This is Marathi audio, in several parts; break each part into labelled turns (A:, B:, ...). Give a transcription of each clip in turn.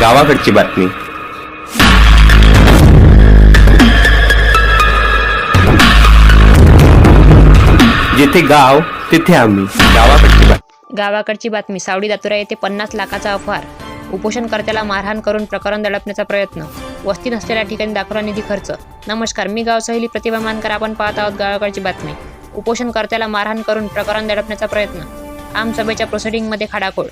A: गावाकडची बातमी. जिथे गाव तिथे आम्ही. गावाकडची बातमी.
B: गावाकडची बातमी. सावडी दातुरा येथे पन्नास लाखाचा अपहार. उपोषणकर्त्याला मारहाण करून प्रकरण दडपण्याचा प्रयत्न. वस्ती नसलेल्या ठिकाणी दाखवला निधी खर्च. नमस्कार मी गाव सहेली प्रतिभा मानकर. आपण पाहत आहोत गावाकडची बातमी. उपोषणकर्त्याला मारहाण करून प्रकरण दडपण्याचा प्रयत्न. आमसभेच्या प्रोसिडिंगमध्ये खाडाखोड.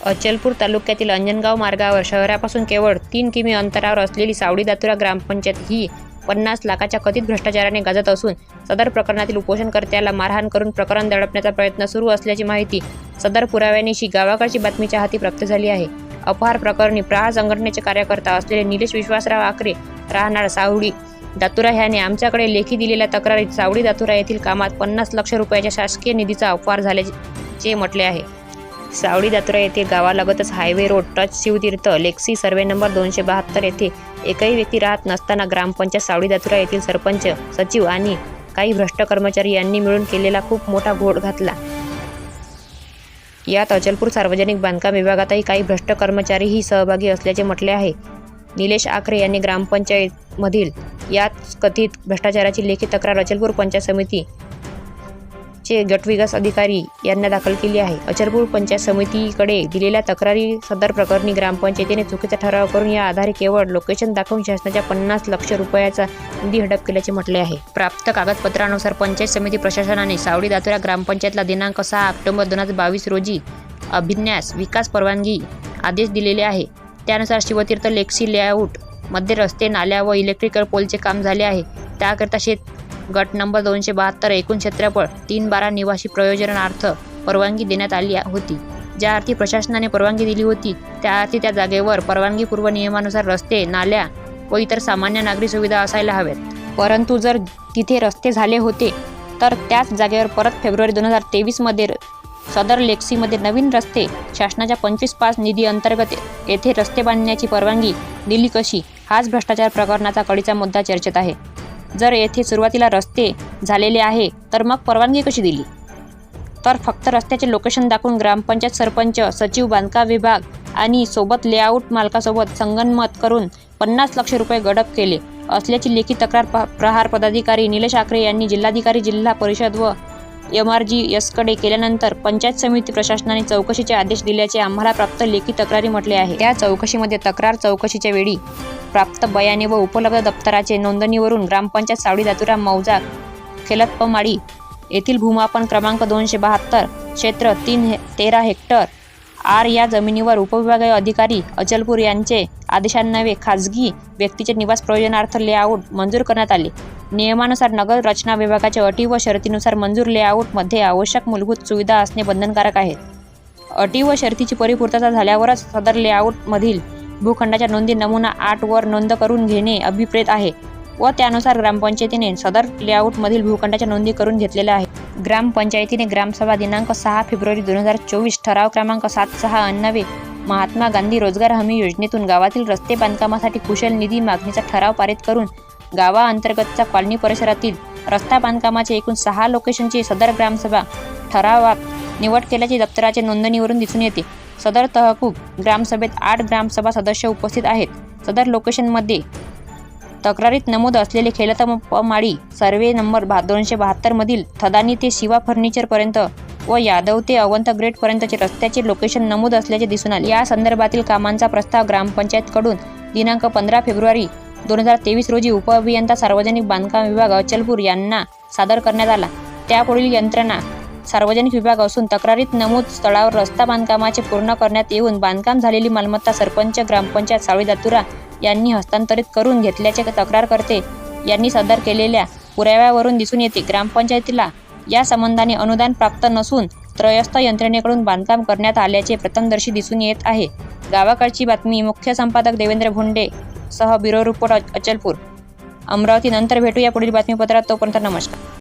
B: अचलपूर तालुक्यातील अंजनगाव मार्गावर शहरापासून केवळ तीन किमी अंतरावर असलेली सावडी दातुरा ग्रामपंचायत ही पन्नास लाखाच्या कथित भ्रष्टाचाराने गाजत असून सदर प्रकरणातील उपोषणकर्त्याला मारहाण करून प्रकरण दडपण्याचा प्रयत्न सुरू असल्याची माहिती सदर पुराव्यानिशी गावाकडची बातमीच्या हाती प्राप्त झाली आहे. अपहार प्रकरणी प्रहार संघटनेचे कार्यकर्ता असलेले निलेश विश्वासराव आकरे राहणार सावडी दातुरा ह्याने आमच्याकडे लेखी दिलेल्या तक्रारीत सावडी दातुरा येथील कामात पन्नास लक्ष रुपयाच्या शासकीय निधीचा अपहार झाल्याचे म्हटले आहे. सावळी दातुरा येथे गावालगतच हायवे रोड टच शिवतीर्थ लेक्सी सर्वे नंबर दोनशे बहात्तर येथे एकही व्यक्ती राहत नसताना ग्रामपंचायत सावळी दातुरा येथील सरपंच सचिव आणि काही भ्रष्ट कर्मचारी यांनी मिळून केलेला खूप मोठा घोट घातला. यात अचलपूर सार्वजनिक बांधकाम विभागातही काही भ्रष्ट कर्मचारीही सहभागी असल्याचे म्हटले आहे. निलेश आखरे यांनी ग्रामपंचायतमधील यात कथित भ्रष्टाचाराची लेखी तक्रार अचलपूर पंचायत समिती चे गटविकास अधिकारी यांना दाखल केली आहे. अचरपूर पंचायत समितीकडे दिलेल्या तक्रारी सदर प्रकरणी ग्रामपंचायतीने चुकीचा ठराव करून या आधारे केवळ लोकेशन दाखवून शासनाच्या पन्नास लक्ष रुपयाचा निधी हडप केल्याचे म्हटले आहे. प्राप्त कागदपत्रानुसार पंचायत समिती प्रशासनाने सावडी दातुरा ग्रामपंचायतला दिनांक सहा ऑक्टोबर दोन हजार बावीस रोजी अभिन्यास विकास परवानगी आदेश दिलेले आहे. त्यानुसार शिवतीर्थ लेक्सी लेआउटमध्ये रस्ते नाल्या व इलेक्ट्रिकल पोलचे काम झाले आहे. त्याकरिता शेत गट नंबर दोनशे बहात्तर एकूण क्षेत्रफळ तीन बारा निवासी प्रयोजनार्थ परवानगी देण्यात आली होती. ज्या अर्थी प्रशासनाने परवानगी दिली होती त्या अर्थी त्या जागेवर परवानगीपूर्व नियमानुसार रस्ते नाल्या व इतर सामान्य नागरी सुविधा असायला हव्यात. परंतु जर तिथे रस्ते झाले होते तर त्याच जागेवर परत फेब्रुवारी दोन हजार तेवीसमध्ये सदर लेक्सीमध्ये नवीन रस्ते शासनाच्या पंचवीस पाच निधी अंतर्गत येथे रस्ते बांधण्याची परवानगी दिली कशी हाच भ्रष्टाचार प्रकरणाचा कडीचा मुद्दा चर्चेत आहे. जर येथे सुरुवातीला रस्ते झालेले आहे तर मग परवानगी कशी दिली? तर फक्त रस्त्याचे लोकेशन दाखवून ग्रामपंचायत सरपंच सचिव बांधकाम विभाग आणि सोबत लेआउट मालकासोबत संगनमत करून पन्नास लक्ष रुपये गडप केले. असल्याची लेखी तक्रार प- प्रहार पदाधिकारी निलेश आकरे यांनी जिल्हाधिकारी जिल्हा परिषद व एम आर जी एसकडे केल्यानंतर पंचायत समिती प्रशासनाने चौकशीचे आदेश दिल्याचे आम्हाला प्राप्त लेखी तक्रारी म्हटले आहे. त्या चौकशीमध्ये तक्रार चौकशीच्या वेळी प्राप्त बयाने व उपलब्ध दप्तराचे नोंदणीवरून ग्रामपंचायत सावडी दातुरा मौजा खेलतपमाळी येथील भूमापन क्रमांक दोनशे बहात्तर क्षेत्र तीन हे तेरा हेक्टर आर या जमिनीवर उपविभागीय अधिकारी अचलपूर यांचे आदेशान्वये खाजगी व्यक्तीचे निवास प्रयोजनार्थ लेआउट मंजूर करण्यात आले. नियमानुसार नगर रचना विभागाच्या अटी व शर्तीनुसार मंजूर लेआउटमध्ये आवश्यक मूलभूत सुविधा असणे बंधनकारक आहे. अटी व शर्तीची परिपूर्तता झाल्यावरच सदर लेआउटमधील भूखंडाच्या नोंदी नमुना आठ वर नोंद करून घेणे अभिप्रेत आहे व त्यानुसार ग्रामपंचायतीने सदर लेआउटमधील भूखंडाच्या नोंदी करून घेतलेल्या आहेत. ग्रामपंचायतीने ग्रामसभा दिनांक सहा फेब्रुवारी दोन हजार चोवीस ठराव क्रमांक सात सहा अण्णवे महात्मा गांधी रोजगार हमी योजनेतून गावातील रस्ते बांधकामासाठी कुशल निधी मागणीचा ठराव पारित करून गावाअंतर्गतच्या कॉलनी परिसरातील रस्ता बांधकामाचे एकूण सहा लोकेशनची सदर ग्रामसभा ठरावात निवड केल्याचे दप्तराच्या नोंदणीवरून दिसून येते. सदर तहकूब ग्रामसभेत आठ ग्रामसभा सदस्य उपस्थित आहेत. सदर लोकेशनमध्ये तक्रारीत नमूद असलेले खेलतमाडी सर्वे नंबर बा दोनशे बहात्तरमधील थदानी ते शिवा फर्निचरपर्यंत व यादव ते अवंत ग्रेटपर्यंतचे रस्त्याचे लोकेशन नमूद असल्याचे दिसून आले. या संदर्भातील कामांचा प्रस्ताव ग्रामपंचायतकडून दिनांक पंधरा फेब्रुवारी दोन हजार तेवीस रोजी उपअभियंता सार्वजनिक बांधकाम विभाग अचलपूर यांना सादर करण्यात आला. त्यापुढील यंत्रणा सार्वजनिक विभाग असून तक्रारीत नमूद स्थळावर रस्ता बांधकामाचे पूर्ण करण्यात येऊन बांधकाम झालेली मालमत्ता सरपंच ग्रामपंचायत सावळी दातुरा यांनी हस्तांतरित करून घेतल्याचे तक्रार करते यांनी सादर केलेल्या पुराव्यावरून दिसून येते. ग्रामपंचायतीला या संबंधाने अनुदान प्राप्त नसून त्रयस्थ यंत्रणेकडून बांधकाम करण्यात आल्याचे प्रथमदर्शी दिसून येत आहे. गावाकडची बातमी मुख्य संपादक देवेंद्र भोंडे सह ब्युरो रिपोर्ट अचलपूर. अमरावती नंतर भेटूया पुढील बातमीपत्रात. तोपर्यंत नमस्कार.